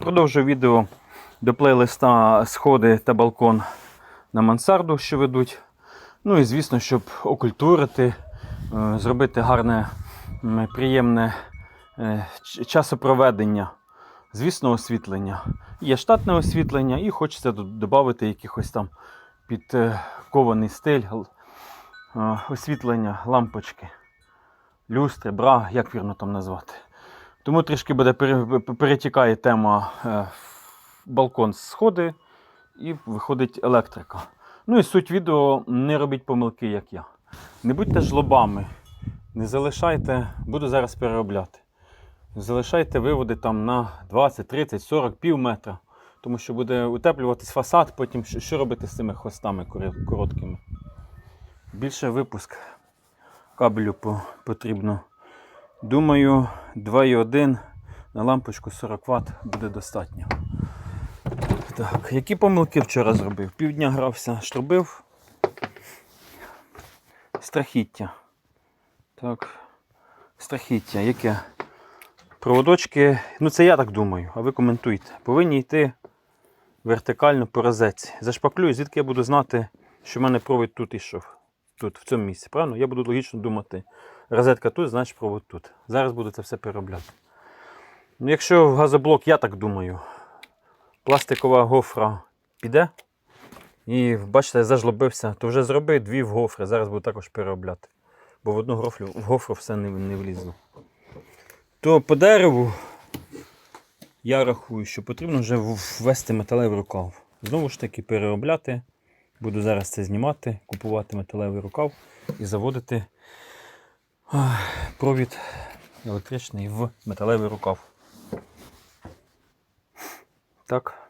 Продовжую відео до плейлиста сходи та балкон на мансарду, що ведуть. Ну і звісно, щоб окультурити, е, зробити гарне, приємне е, часопроведення. Звісно, освітлення. Є штатне освітлення, і хочеться додати якихось там підкований стиль, е, освітлення, лампочки, люстри, бра, як вірно там назвати. Тому трішки буде перетікає тема е, балкон сходи і виходить електрика. Ну і суть відео не робіть помилки, як я. Не будьте жлобами, не залишайте, буду зараз переробляти. Залишайте виводи там на 20, 30, 40, пів метра. Тому що буде утеплюватись фасад, потім що робити з цими хвостами короткими. Більше випуск кабелю потрібно. Думаю, 2,1 на лампочку 40 Вт буде достатньо. Так, які помилки вчора зробив? Півдня грався, штробив. Страхіття. Так. Страхіття. Яке? Проводочки, ну це я так думаю, а ви коментуйте. Повинні йти вертикально по розетці. Зашпаклюю, звідки я буду знати, що в мене провід тут ішов. Тут, в цьому місці. Правильно? Я буду логічно думати. Розетка тут, значить провод тут. Зараз буду це все переробляти. Ну, якщо в газоблок, я так думаю, пластикова гофра піде. І бачите, я зажлобився, то вже зроби дві в гофри. Зараз буду також переробляти. Бо в одну гофру, в гофру все не, не влізло. То по дереву я рахую, що потрібно вже ввести металевий рукав. Знову ж таки, переробляти. Буду зараз це знімати, купувати металевий рукав і заводити провід електричний в металевий рукав. Так.